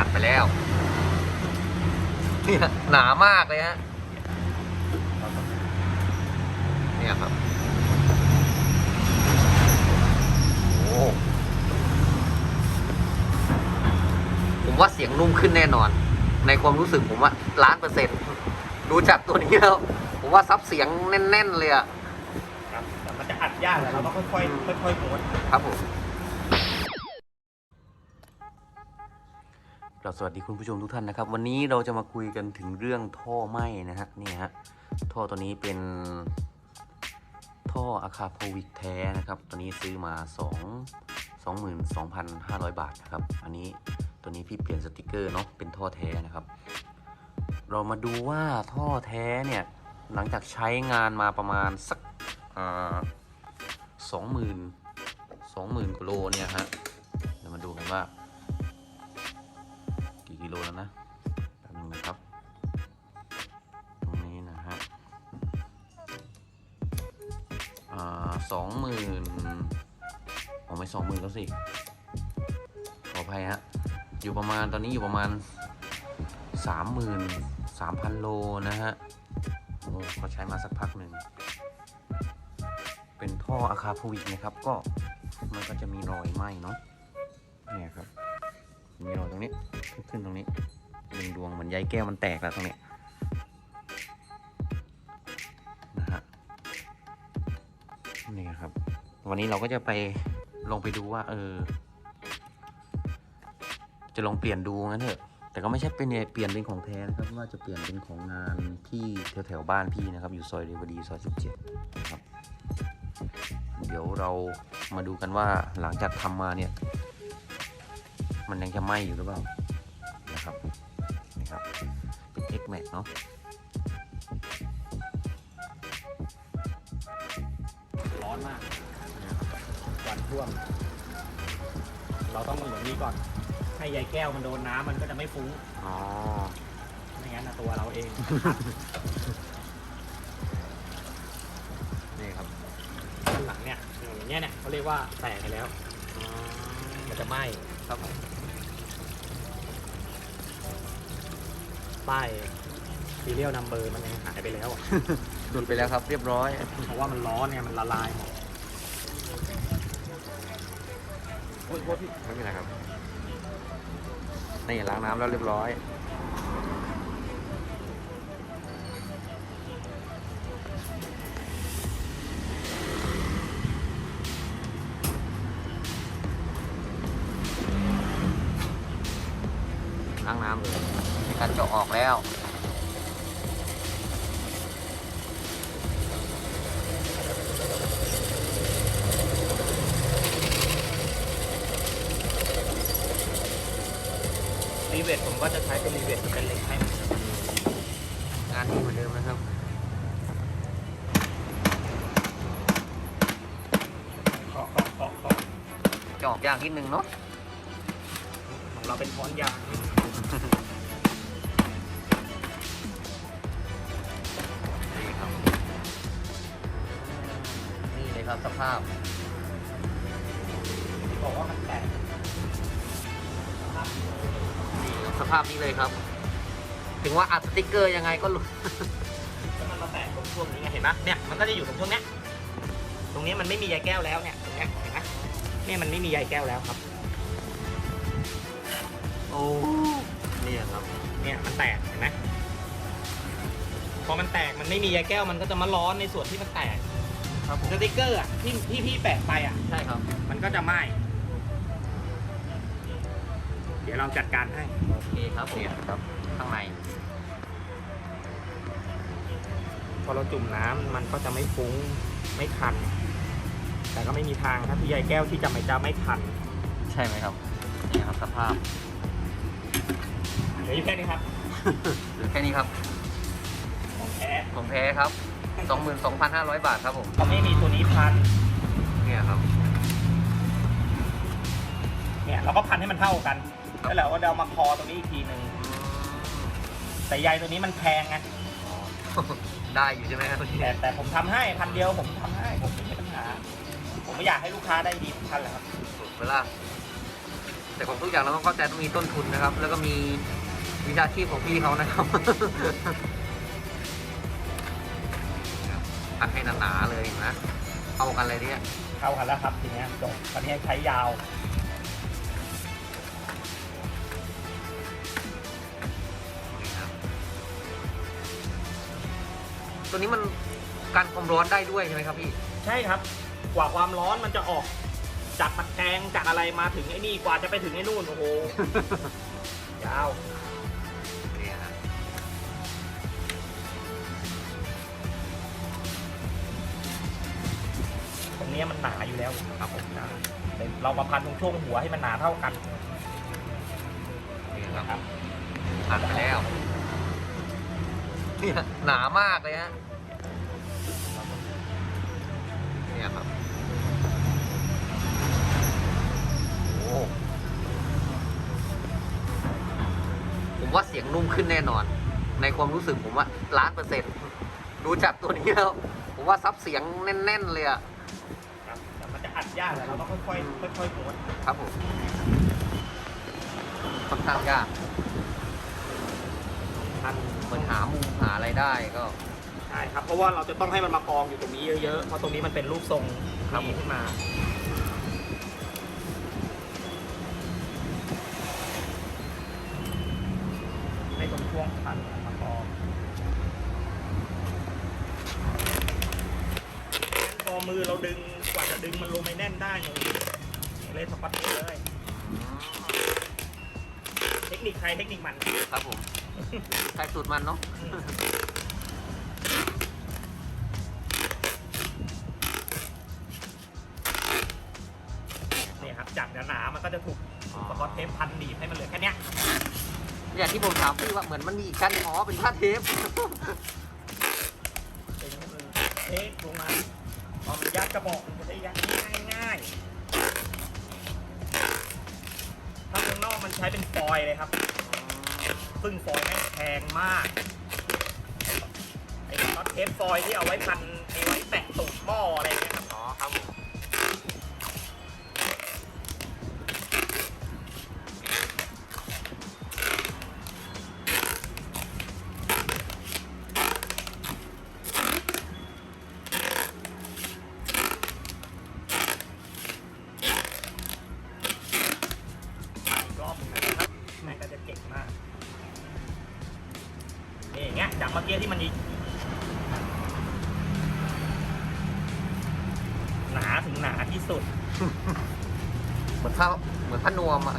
ผ่านไปแล้วเนี่ยหนามากเลยฮะเนี่ยครับโอ้ผมว่าเสียงนุ่มขึ้นแน่นอน ในความรู้สึกผมว่าล้านเปอร์เซ็นต์ดูจากตัวนี้แล้วผมว่าซับเสียงแน่น ๆ เลยอะครับแต่มันจะอัดยากแต่เราต้องค่อยๆค่อยๆม้วนครับผม เราสวัสดีคุณผู้ชมทุกท่านนะครับ วันนี้เราจะมาคุยกันถึงเรื่องท่อไหม้นะฮะนี่ฮะท่อตัวนี้เป็นท่ออะคาโพวิกแท้นะครับ ตัวนี้ซื้อมา 2 22,500 บาทนะครับ อันนี้ตัวนี้พี่เปลี่ยนสติกเกอร์เนาะเป็นท่อแท้นะครับ เรามาดูว่าท่อแท้เนี่ยหลังจากใช้งานมาประมาณสักสองหมื่นสองหมื่นกิโลเนี่ยฮะเดี๋ยวมาดูกันว่า โลแล้วนะแป๊บนึงนะครับ ตรงนี้นะฮะสองหมื่นอ๋อไม่สองหมื่นแล้วสิ ขออภัยฮะ อยู่ประมาณตอนนี้อยู่ประมาณสามหมื่นสามพันโลนะฮะ โอ้เขาใช้มาสักพักหนึ่ง เป็นท่ออะคาโพวิกนะครับ ก็มันก็จะมีรอยไหม้เนาะเนี่ยครับ มีรอยตรงนี้ขึ้นขึ้นตรงนี้ดวงดวงเหมือนใยแก้วมันแตกแล้วตรงนี้นะฮะนี่ครับ วันนี้เราก็จะไปลองไปดูว่า เออ จะลองเปลี่ยนดูงั้นเถอะแต่ก็ไม่ใช่เป็นเปลี่ยนเป็นของแท้นะครับว่าจะเปลี่ยนเป็นของงานพี่แถวแถวๆบ้านพี่นะครับ อยู่ซอยเรวดีซอย17นะครับ เดี๋ยวเรามาดูกันว่าหลังจากทำมาเนี่ย มันยังจะไหม้อยู่หรือเปล่านะครับนี่ครับเป็น X Max เนาะร้อนมากควันท่วม เราต้องอย่างนี้ก่อน ให้ใยแก้วมันโดนน้ำมันก็จะไม่ฟุ้งอ๋อไม่งั้นนะตัวเราเอง นี่ครับด้านหลังเนี่ยอย่างเงี้ยเนี่ยเขาเรียกว่าแตกไปแล้ว มันจะไหม้ครับผม ป้ายซีเรียลนัมเบอร์มันยังหายไปแล้วอะหลุดไปแล้วครับเรียบร้อย เพราะว่ามันร้อนเนี่ยมันละลายหมดไม่เป็นไรครับ นี่ล้างน้ำแล้วเรียบร้อย ล้างน้ำเลยใน การเจาะออกแล้ว รีเวทผมก็จะใช้เป็นรีเวทเป็นเหล็กให้งานดีเหมือนเดิมนะครับเคาะเคาะเคาะเคาะจะออกยากนิดนึงเนาะของเราเป็นค้อนยาง นี่เลยครับสภาพบอกว่ามันแตกนี่ครับสภาพนี้เลยครับ ถึงว่าอัดสติกเกอร์ยังไงก็หลุดแล้วมันมาแตกตรงช่วงนี้ไงเห็นไหมเนี่ยมันก็จะอยู่ตรงช่วงเนี้ยตรงนี้มันไม่มีใยแก้วแล้วเนี่ยตรงเนี้ยเห็นไหมเนี่ยมันไม่มีใยแก้วแล้วครับ โอ้นี่ครับเนี่ยมันแตกเห็นไหมพอมันแตกมันไม่มีใยแก้วมันก็จะมาร้อนในส่วนที่มันแตก ครับผมสติกเกอร์อะที่ที่พี่แปะไปอะ ใช่ครับ มันก็จะไหม้ เดี๋ยวเราจัดการให้ โอเคครับผมครับ ข้างในพอเราจุ่มน้ำมันก็จะไม่ฟุ้งไม่คัน แต่ก็ไม่มีทางถ้าพี่ใยแก้วที่จะไม่จะไม่คันใช่ไหมครับนี่ครับสภาพเหลืออยู่แค่นี้ครับเหรือแค่นี้ครับของแท้ของแท้ครับ 22,500 บาทครับผม เขาไม่มีตัวนี้พัน เนี่ยครับ เนี่ยเราก็พันให้มันเท่ากัน แล้วเราก็เดามาคอตรงนี้อีกทีหนึ่งแต่ใยตัวนี้มันแพงไงอ๋อได้อยู่ใช่ไหมครับแต่แต่ผมทำให้พันเดียวผมทำให้ผมไม่มีปัญหา ผมไม่อยากให้ลูกค้าได้ดีทุกท่านแหละครับ สุดเวลา แต่ของทุกอย่างเราต้องเข้าใจต้องมีต้นทุนนะครับ แล้วก็มีวิชาชีพของพี่เขานะครับ อัดให้หนาๆเลยนะเข้ากันเลยเนี่ยเข้ากันแล้วครับทีเนี้ยจบตอนนี้ใช้ยาวนี่ครับตัวนี้มันกันความร้อนได้ด้วยใช่ไหมครับพี่ ใช่ครับ กว่าความร้อนมันจะออก จากตะแกรงจากอะไรมาถึงไอ้นี่กว่าจะไปถึงไอ้นู่นโอ้โห ยาว นี้ยมันหนาอยู่แล้วครับผมนะเรามาพันตรงช่วงหัวให้มันหนาเท่ากันนี่ครับอัดไปแล้วเนี่ยหนามากเลยฮะเนี่ยครับโอ้ผมว่าเสียงนุ่มขึ้นแน่นอน ในความรู้สึกผมว่าล้านเปอร์เซ็นต์ดูจากตัวนี้แล้ว ผมว่าซับเสียงแน่น ๆ เลยอะ อัดยากแต่เราต้องค่อยๆค่อยๆโน้ตครับผมค่อนข้างยากพันเหมือนหามุมหาอะไรได้ก็ใช่ครับเพราะว่าเราจะต้องให้มันมากองอยู่ตรงนี้เยอะๆเพราะตรงนี้มันเป็นรูปทรงครับผมนี้ขึ้นมา ให้ตรงช่วงพันมากองงั้นพอมือเราดึงกว่าจะดึงมันลง ไปแน่นได้เนี่ยเลยสปัดเลย เทคนิคใครเทคนิคมัน ครับผมใช้สูตรมันเนาะเนี่ยครับจากหนาๆมันก็จะถูกสกอตเทปพันหนีบให้มันเหลือแค่เนี้ยอย่างที่ผมถามพี่ว่าเหมือนมันมีอีกชั้นอ๋อเป็นผ้าเทปเป็นมือเทปลงมาพอมันยัด กระบอกมันจะได้ยัดง่ายง่ายๆถ้าข้างนอกมันใช้เป็นฟอยล์เลยครับ ซึ่งฟอยล์แม่งแพงมาก ไอ้สกอตเทปฟอยล์ที่เอาไว้พันไอ้ไว้แปะตูดหม้ออะไรเงี้ยครับอ๋อครับผม ที่สุด เหมือนผ้าเหมือนผ้านวมอะ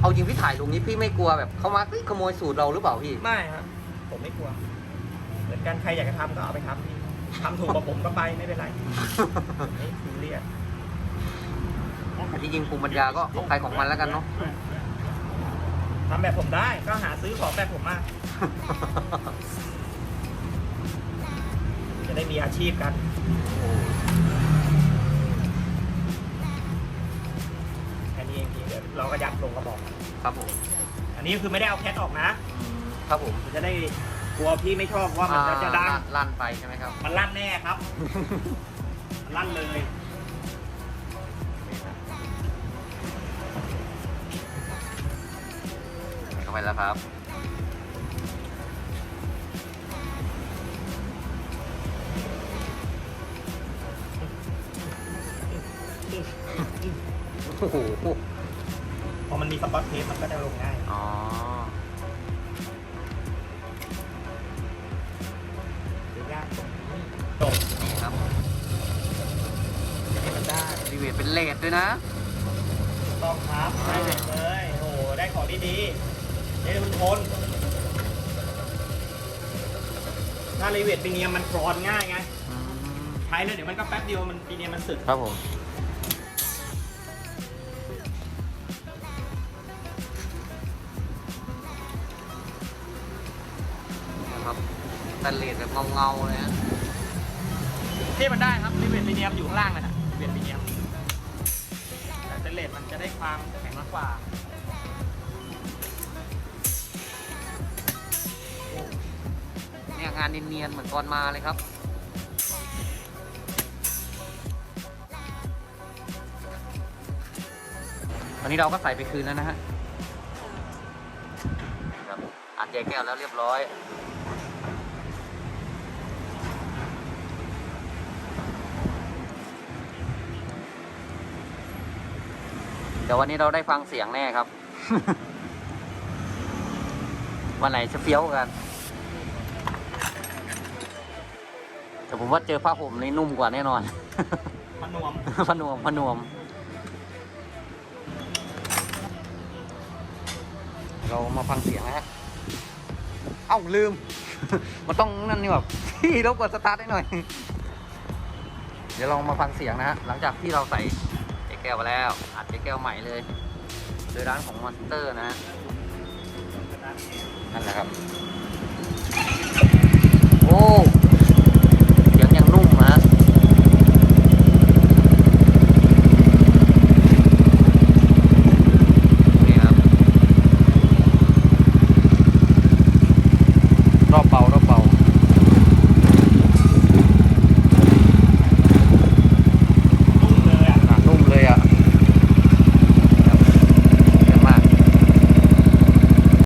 เอาจริงพี่ถ่ายลงนี้พี่ไม่กลัวแบบเขามาเฮ้ยขโมยสูตรเราหรือเปล่าพี่ ไม่ครับผมไม่กลัว เหมือนกันใครอยากจะทำก็เอาไปทำพี่ทำถูกกว่าผมก็ไปไม่เป็นไรไม่ซีเรียสแต่ที่จริงภูมิปัญญาก็ของใครของมันแล้วกันเนาะ ทำแบบผมได้ก็หาซื้อของแบบผมมา จะได้มีอาชีพกัน แค่นี้เองพี่เดี๋ยวเราก็ยัดลงกระบอก ครับผมอันนี้คือไม่ได้เอาแคทออกนะ ครับผมมันจะได้กลัวพี่ไม่ชอบว่ามันจะจะดังอ่าลั่นไปใช่ไหมครับ มันลั่นแน่ครับ มันลั่นเลยาไปแล้วครับ โอ้โห พอมันมีสปอตเทปมันก็จะลงง่าย อ๋อ หรือยากจบนี่ครับให้มันได้รีเวทเป็นเลดด้วยนะ ต้องครับได้เด็ดเลย โอ้โห ได้ของดีๆ ได้มันทนถ้ารีเวทปีเนียมมันกรอนง่ายไงใช้แล้วเดี๋ยวมันก็แป๊บเดียวมันปีเนียมมันสึกครับผมนะครับแต่เลดแบบเงาๆเลยฮะที่มันได้ครับรีเวทปีเนียมอยู่ข้างล่างนั่นน่ะรีเวทปีเนียมแต่เซนเลสมันจะได้ความแข็งมากกว่า เนี่ยงานเนียนๆเหมือนตอนมาเลยครับตอนนี้เราก็ใส่ไปคืนแล้วนะฮะครับอัดแยกแก้วแล้วเรียบร้อย เดี๋ยววันนี้เราได้ฟังเสียงแน่ครับ วันไหนจะเฟี้ยวกัน แต่ผมว่าเจอผ้าห่มนี่นุ่มกว่าแน่นอนมันนวมพนวมพนวม เรามาฟังเสียงนะฮะ เอ้าลืม มันต้องนั่นนี่แบบพี่รบกวนสตาร์ทให้หน่อย เดี๋ยวเรามาฟังเสียงนะฮะ หลังจากที่เราใส่เจ๊แก้วไปแล้ว อัดเจ๊แก้วใหม่เลย โดยร้านของมอนสเตอร์นะฮะ นั่นแหละครับ โอ้